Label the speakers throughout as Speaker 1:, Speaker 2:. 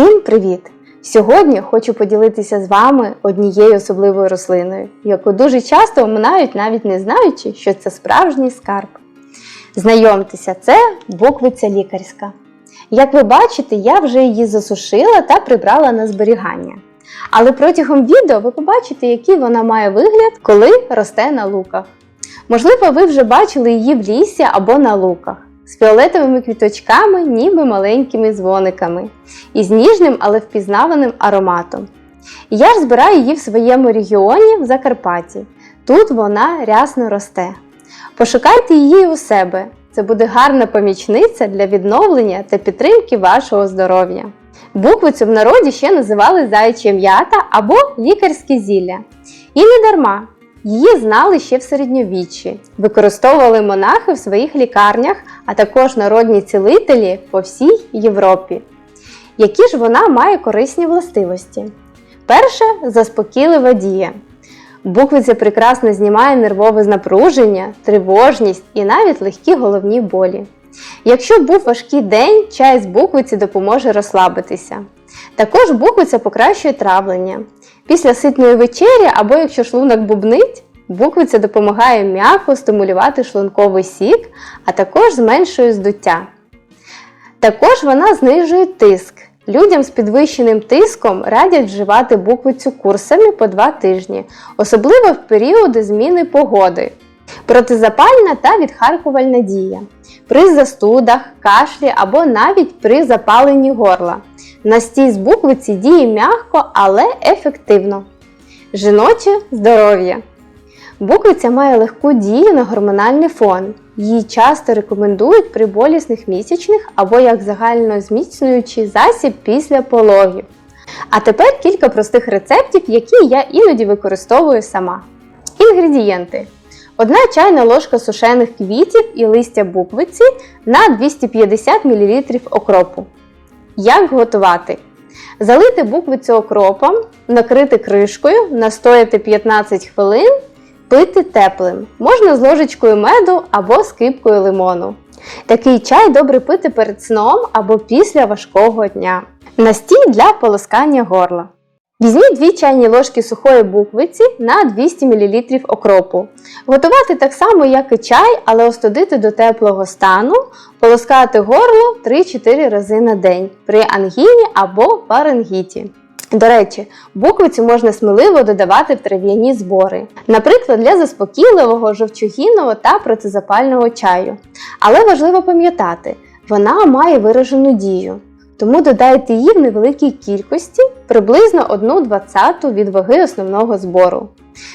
Speaker 1: Всім привіт! Сьогодні хочу поділитися з вами однією особливою рослиною, яку дуже часто оминають, навіть не знаючи, що це справжній скарб. Знайомтеся, це буквиця лікарська. Як ви бачите, я вже її засушила та прибрала на зберігання. Але протягом відео ви побачите, який вона має вигляд, коли росте на луках. Можливо, ви вже бачили її в лісі або на луках з фіолетовими квіточками, ніби маленькими дзвониками, і з ніжним, але впізнаваним ароматом. Я ж збираю її в своєму регіоні в Закарпатті. Тут вона рясно росте. Пошукайте її у себе. Це буде гарна помічниця для відновлення та підтримки вашого здоров'я. Буквицю в народі ще називали заяча м'ята або лікарське зілля. І не дарма. Її знали ще в середньовіччі, використовували монахи в своїх лікарнях, а також народні цілителі по всій Європі. Які ж вона має корисні властивості? Перше заспокійлива дія. Буквиця прекрасно знімає нервове напруження, тривожність і навіть легкі головні болі. Якщо був важкий день, чай з буквиці допоможе розслабитися. Також буквиця покращує травлення. Після ситної вечері або якщо шлунок бубнить, буквиця допомагає м'яко стимулювати шлунковий сік, а також зменшує здуття. Також вона знижує тиск. Людям з підвищеним тиском радять вживати буквицю курсами по 2 тижні, особливо в періоди зміни погоди. Протизапальна та відхаркувальна дія. При застудах, кашлі або навіть при запаленні горла. Настій з буквиці діє м'яко, але ефективно. Жіноче здоров'я. Буквиця має легку дію на гормональний фон. Її часто рекомендують при болісних місячних або як загальнозміцнюючий засіб після пологів. А тепер кілька простих рецептів, які я іноді використовую сама. Інгредієнти. 1 чайна ложка сушених квітів і листя буквиці на 250 мл окропу. Як готувати? Залити буквицю окропом, накрити кришкою, настояти 15 хвилин, пити теплим. Можна з ложечкою меду або з кипкою лимону. Такий чай добре пити перед сном або після важкого дня. Настій для полоскання горла. Візьміть 2 чайні ложки сухої буквиці на 200 мл окропу. Готувати так само, як і чай, але остудити до теплого стану, полоскати горло 3-4 рази на день при ангіні або фарингіті. До речі, буквицю можна сміливо додавати в трав'яні збори, наприклад, для заспокійливого жовчогінного та протизапального чаю. Але важливо пам'ятати, вона має виражену дію. Тому додайте її в невеликій кількості, приблизно 1,20 від ваги основного збору.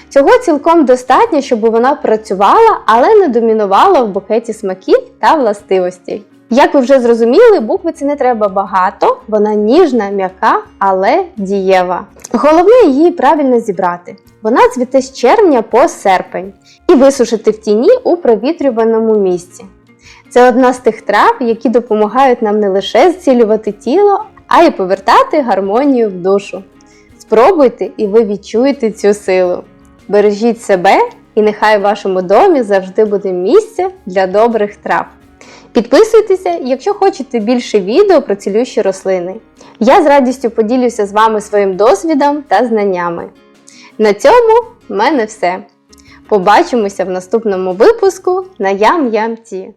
Speaker 1: Цього цілком достатньо, щоб вона працювала, але не домінувала в букеті смаків та властивостей. Як ви вже зрозуміли, буквиці не треба багато, вона ніжна, м'яка, але дієва. Головне її правильно зібрати. Вона цвіте з червня по серпень і висушити в тіні у провітрюваному місці. Це одна з тих трав, які допомагають нам не лише зцілювати тіло, а й повертати гармонію в душу. Спробуйте і ви відчуєте цю силу. Бережіть себе і нехай в вашому домі завжди буде місце для добрих трав. Підписуйтеся, якщо хочете більше відео про цілющі рослини. Я з радістю поділюся з вами своїм досвідом та знаннями. На цьому в мене все. Побачимося в наступному випуску на Ям-Ям Ті.